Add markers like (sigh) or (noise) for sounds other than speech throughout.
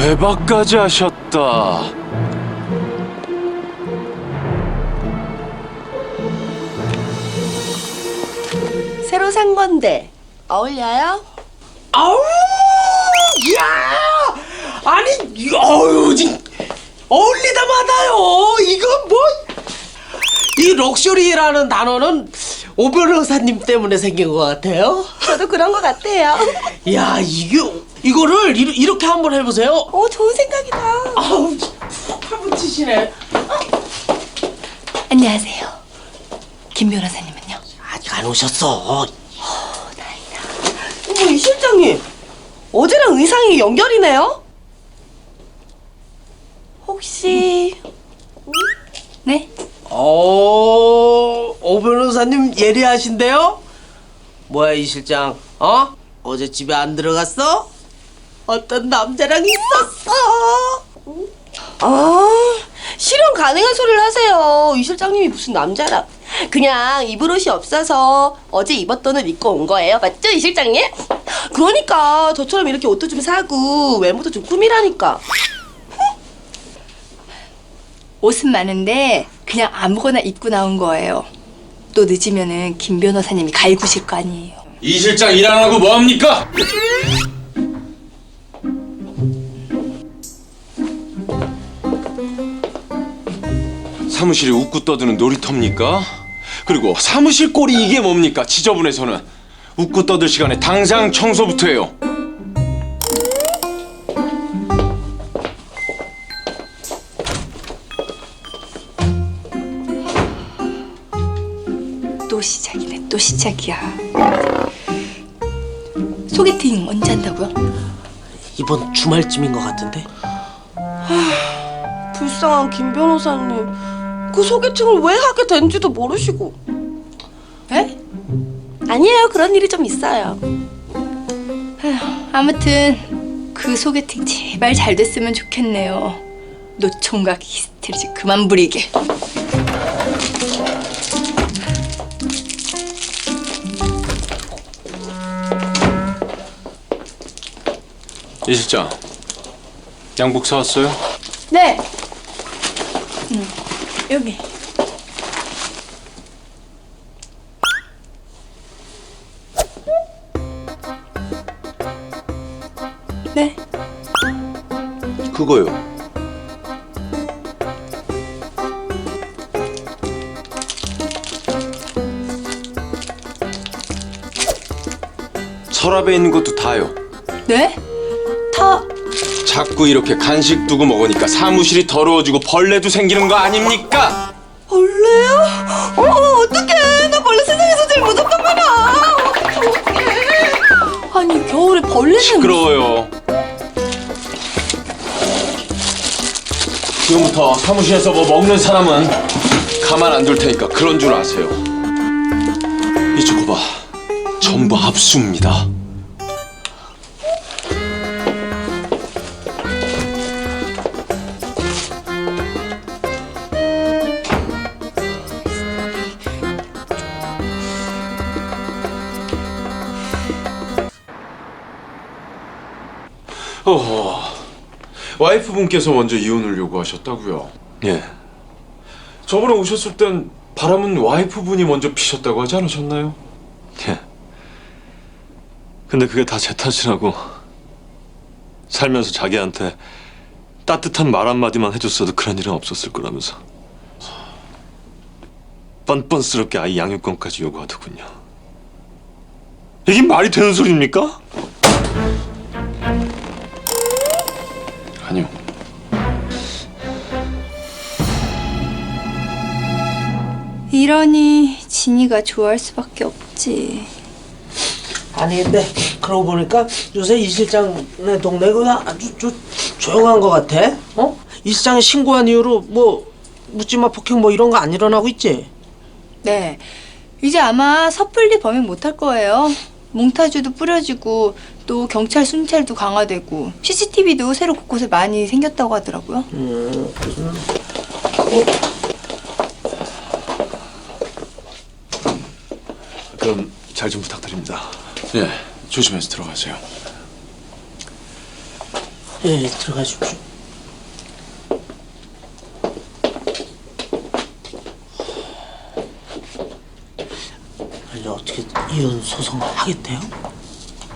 대박까지 하셨다. 새로 산 건데 어울려요? 아우, 야, 아니, 어유, 진 어울리다 마다요. 이거 뭐? 이 럭셔리라는 단어는 오 변호사님 때문에 생긴 것 같아요. 저도 그런 것 같아요. (laughs) 야, 이게 이거를 이, 이렇게 한번 해보세요. 오 좋은 생각이다. 아우, 팔 붙이시네. 안녕하세요. 김 변호사님은요? 아직 안 오셨어. 어머 이 실장님 어제랑 의상이 연결이네요? 혹시 네? 어, 오 변호사님 예리하신데요? 뭐야 이 실장? 어? 어제 집에 안 들어갔어? 어떤 남자랑 있었어? 아 실현 가능한 소리를 하세요. 이 실장님이 무슨 남자라? 그냥 입을 옷이 없어서 어제 입었던 옷 입고 온 거예요. 맞죠 이 실장님? 그러니까 저처럼 이렇게 옷도 좀 사고 외모도 좀 꾸미라니까. 옷은 많은데 그냥 아무거나 입고 나온 거예요. 또 늦으면은 김 변호사님이 갈구실 거 아니에요. 이 실장 일 안 하고 뭐 합니까? 사무실이 웃고 떠드는 놀이터입니까? 그리고 사무실 꼴이 이게 뭡니까? 지저분해서는 웃고 떠들 시간에 당장 청소부터 해요. 시작이야. 소개팅 언제 한다고요? 이번 주말쯤인 것 같은데? 불쌍한 김 변호사님. 그 소개팅을 왜 하게 된지도 모르시고. 에? 아니에요. 그런 일이 좀 있어요. 아무튼 그 소개팅 제발 잘 됐으면 좋겠네요. 노총각 히스테리 그만 부리게. 이 실장 양복 사왔어요? 네. 음, 여기. 네. 그거요. 서랍에 있는 것도 다요. 네? 다 자꾸 이렇게 간식 두고 먹으니까 사무실이 더러워지고 벌레도 생기는 거 아닙니까? 벌레요? 어, 어떡해. 나 벌레 세상에서 제일 무섭단 말이야. 어떡해. 아니, 겨울에 벌레는. 시끄러워요. 지금부터 사무실에서 뭐 먹는 사람은 가만 안 둘 테니까 그런 줄 아세요. 이쪽 봐. 전부 합수입니다. 어허, 와이프분께서 먼저 이혼을 요구하셨다고요? 예. 저번에 오셨을 땐 바람은 와이프분이 먼저 피셨다고 하지 않으셨나요? 예. 근데 그게 다 제 탓이라고. 살면서 자기한테 따뜻한 말 한마디만 해줬어도 그런 일은 없었을 거라면서. 뻔뻔스럽게 아이 양육권까지 요구하더군요. 이게 말이 되는 소리입니까? 이러니 진이가 좋아할 수밖에 없지. 아니 근데 그러고 보니까 요새 이 실장네 동네가 아주 조, 조용한 것 같아. 어? 이 실장이 신고한 이후로 뭐 묻지마 폭행 뭐 이런 거 안 일어나고 있지? 네. 이제 아마 섣불리 범행 못할 거예요. 몽타주도 뿌려지고 또 경찰 순찰도 강화되고 CCTV도 새로 곳곳에 많이 생겼다고 하더라고요. 그럼 잘 좀 부탁드립니다. 예, 조심해서 들어가세요. 예, 들어가십시오. 아니 어떻게 이혼 소송을 하겠대요?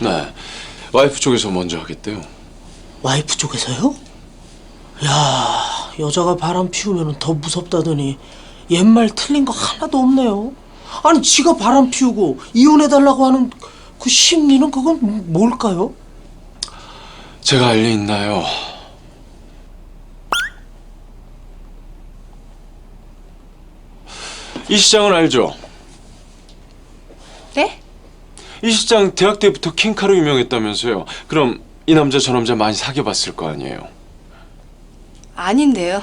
네. 와이프 쪽에서 먼저 하겠대요. 와이프 쪽에서요? 야 여자가 바람 피우면 더 무섭다더니 옛말 틀린 거 하나도 없네요. 아니 지가 바람 피우고 이혼해달라고 하는 그 심리는 그건 뭘까요? 제가 알 리 있나요? 이 시장은 알죠? 네? 이 시장 대학 때부터 킹카로 유명했다면서요. 그럼 이 남자 저 남자 많이 사귀어봤을 거 아니에요. 아닌데요.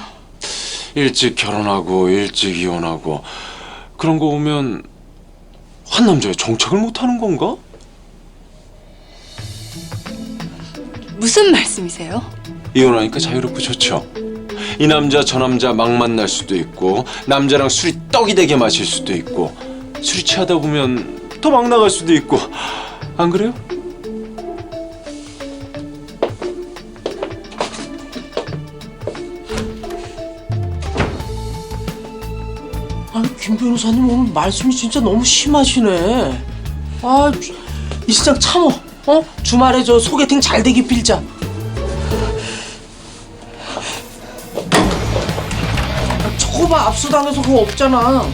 일찍 결혼하고 일찍 이혼하고 그런 거 보면 한 남자에 정착을 못하는 건가? 무슨 말씀이세요? 이혼하니까 자유롭고 좋죠. 이 남자 저 남자 막 만날 수도 있고 남자랑 술이 떡이 되게 마실 수도 있고 술이 취하다 보면 더막 나갈 수도 있고 안 그래요? 변호사님 오늘 말씀이 진짜 너무 심하시네. 아, 이 시장 참어. 어? 주말에 저 소개팅 잘 되기 빌자. 아, 저거 봐 압수당해서 그거 없잖아.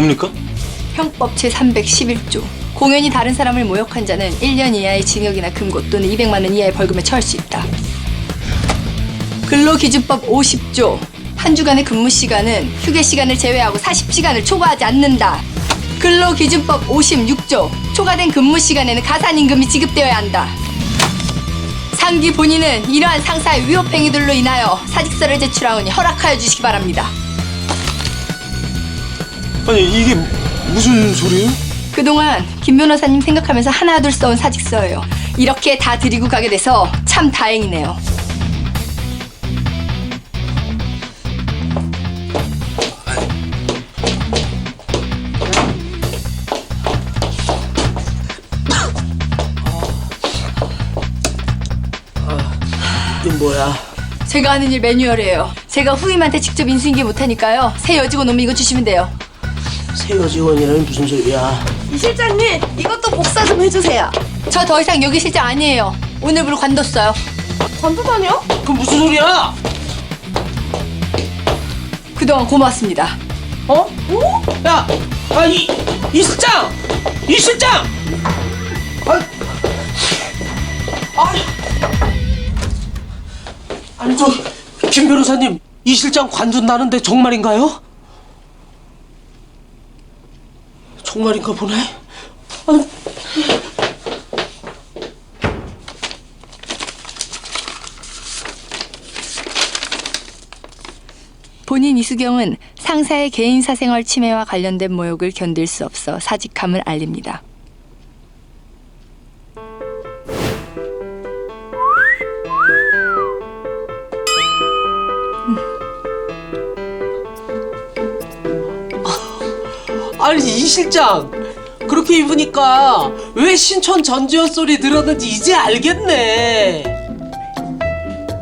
뭡니까? 형법 제311조. 공연히 다른 사람을 모욕한 자는 1년 이하의 징역이나 금고 또는 200만 원 이하의 벌금에 처할 수 있다. 근로기준법 50조. 한 주간의 근무 시간은 휴게 시간을 제외하고 40시간을 초과하지 않는다. 근로기준법 56조. 초과된 근무 시간에는 가산임금이 지급되어야 한다. 상기 본인은 이러한 상사의 위법 행위들로 인하여 사직서를 제출하오니 허락하여 주시기 바랍니다. 아니 이게 무슨 소리예요? 그동안 김 변호사님 생각하면서 하나둘 써온 사직서예요. 이렇게 다 드리고 가게 돼서 참 다행이네요. 이게 뭐야? 제가 하는 일 매뉴얼이에요. 제가 후임한테 직접 인수인계 못하니까요. 새 여직원 오면 이거 주시면 돼요. 새 여직원이라니 무슨 소리야? 이 실장님 이것도 복사 좀 해주세요. 저 더 이상 여기 실장 아니에요. 오늘부로 관뒀어요. 관두다니요? 그 무슨 소리야? 그동안 고맙습니다. 어? 야, 아, 이, 이 실장! 이 실장! 아, 아, 아니, 저, 김 변호사님, 이 실장 관둔다는데 정말인가요? 정말인가 보네. 아니, 본인 이수경은 상사의 개인 사생활 침해와 관련된 모욕을 견딜 수 없어 사직함을 알립니다. 아니, 이 실장! 그렇게 입으니까 왜 신촌 전지현 소리 들었는지 이제 알겠네.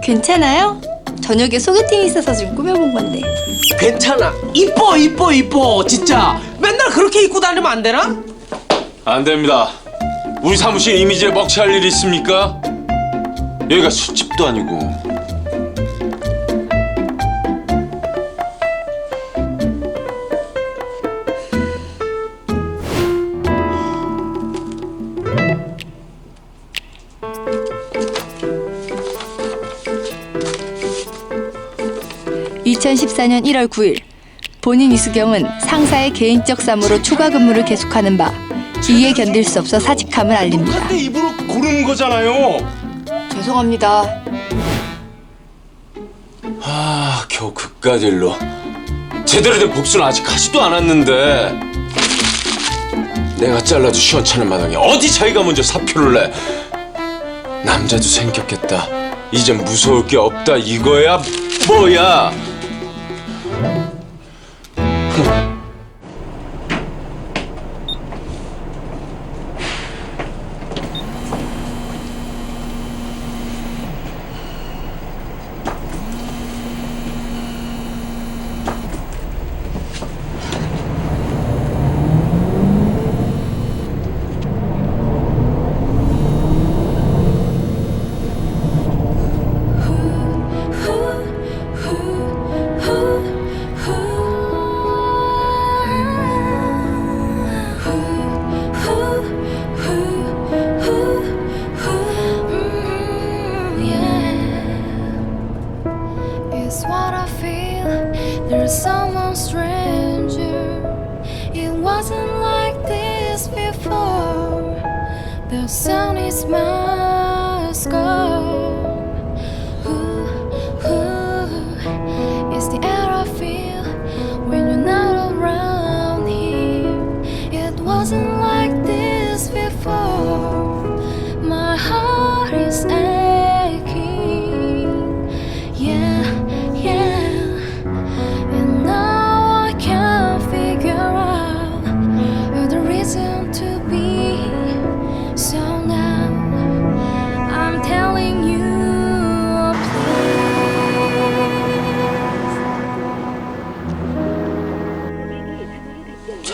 괜찮아요? 저녁에 소개팅이 있어서 좀 꾸며본 건데. 괜찮아. 이뻐, 이뻐, 이뻐. 진짜. 맨날 그렇게 입고 다니면 안 되나? 안 됩니다. 우리 사무실 이미지에 먹칠할 일이 있습니까? 여기가 술집도 아니고. (2014년 1월 9일) 본인 이수경은 상사의 개인적 사무로 초과 근무를 계속하는 바 이에 견딜 수 없어 사직함을 알립니다. 근데 입으로 고르는 거잖아요. 죄송합니다. 아, 겨우 그깟 일로 제대로 된 복수는 아직 하지도 않았는데 내가 잘라도 시원찮은 마당에 어디 자기가 먼저 사표를 내? 남자도 생겼겠다. 이젠 무서울 게 없다 이거야 뭐야? Thank. down his mask. Oh.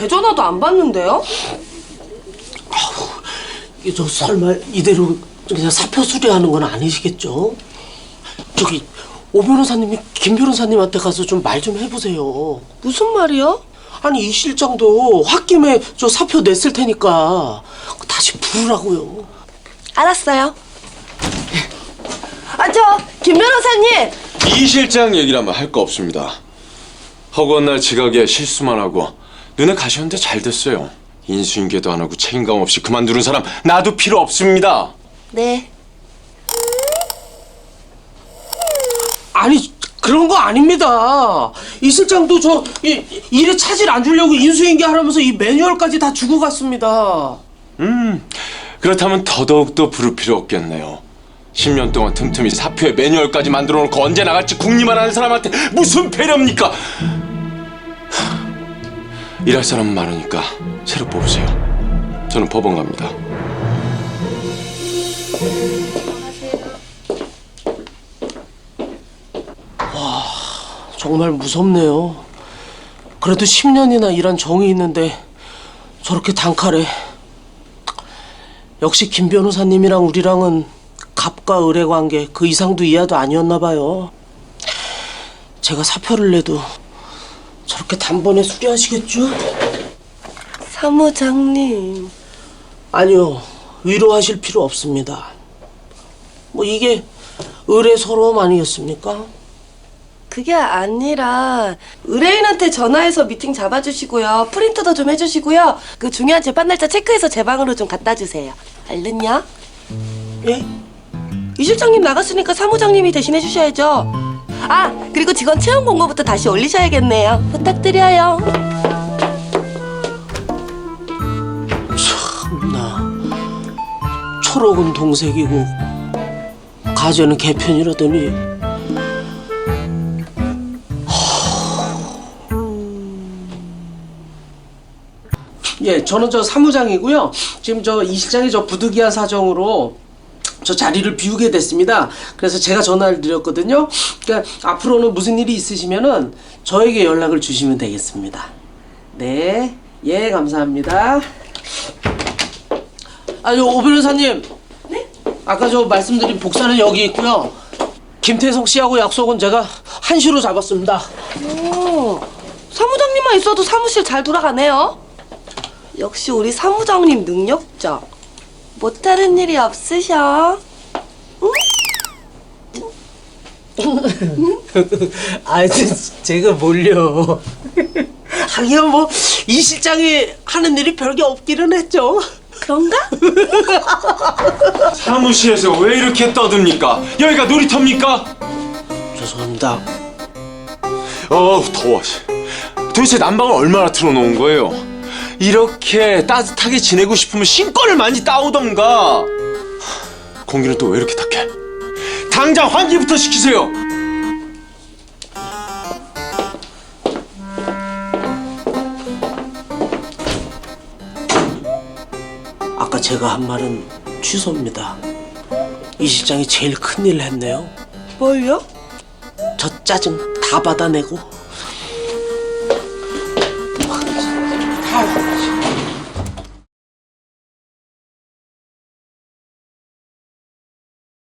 제 전화도 안 받는데요? 이저 설마 이대로 그냥 사표 수리하는 건 아니시겠죠? 저기 오 변호사님이 김 변호사님한테 가서 좀 말 좀 해보세요. 무슨 말이요? 아니 이 실장도 홧김에 저 사표 냈을 테니까 다시 부르라고요. 알았어요. 아, 저, 김 변호사님! 이 실장 얘기라면 할 거 없습니다. 허구한 날 지각에 실수만 하고 눈에 가셨는데 잘 됐어요. 인수인계도 안 하고 책임감 없이 그만두는 사람 나도 필요 없습니다. 네. 아니 그런 거 아닙니다. 이 실장도 저 이, 일에 차질 안 주려고 인수인계 하라면서 이 매뉴얼까지 다 주고 갔습니다. 그렇다면 더더욱 더 부를 필요 없겠네요. 10년 동안 틈틈이 사표에 매뉴얼까지 만들어 놓고 언제 나갈지 궁리만 하는 사람한테 무슨 배려입니까? 하, 일할 사람은 많으니까 새로 뽑으세요. 저는 법원 갑니다. 정말 무섭네요. 그래도 10년이나 일한 정이 있는데 저렇게 단칼에 역시 김 변호사님이랑 우리랑은 갑과 을의 관계 그 이상도 이하도 아니었나 봐요. 제가 사표를 내도 저렇게 단번에 수리하시겠죠? 사무장님. 아니요. 위로하실 필요 없습니다. 뭐 이게 을의 서러움 아니겠습니까? 그게 아니라 의뢰인한테 전화해서 미팅 잡아주시고요. 프린트도 좀 해주시고요. 그 중요한 재판 날짜 체크해서 제 방으로 좀 갖다 주세요. 얼른요. 예? 이 실장님 나갔으니까 사무장님이 대신 해 주셔야죠. 아 그리고 직원 채용 공고부터 다시 올리셔야겠네요. 부탁드려요. 참나 초록은 동색이고 가재는 개편이라더니 예, 저는 저 사무장이고요. 지금 저 이 실장이 저 부득이한 사정으로 저 자리를 비우게 됐습니다. 그래서 제가 전화를 드렸거든요. 그러니까 앞으로는 무슨 일이 있으시면은 저에게 연락을 주시면 되겠습니다. 네, 예, 감사합니다. 아니 오 변호사님. 네? 아까 저 말씀드린 복사는 여기 있고요. 김태성 씨하고 약속은 제가 한시로 잡았습니다. 오, 사무장님만 있어도 사무실 잘 돌아가네요. 역시 우리 사무장님 능력적. 못하는 일이 없으셔. (laughs) 아, 제가 뭘요? 하긴 뭐 이 실장이 하는 일이 별게 없기는 했죠. 그런가? 사무실에서 왜 이렇게 떠듭니까? 여기가 놀이터입니까? 죄송합니다. 어우 더워. 도대체 난방을 얼마나 틀어놓은 거예요? 이렇게 따뜻하게 지내고 싶으면 신권을 많이 따오던가. 공기는 또 왜 이렇게 탁해? 당장 환기부터 시키세요. 아까 제가 한 말은 취소입니다. 이 실장이 제일 큰일 했네요. 뭘요? 저 짜증 다 받아내고.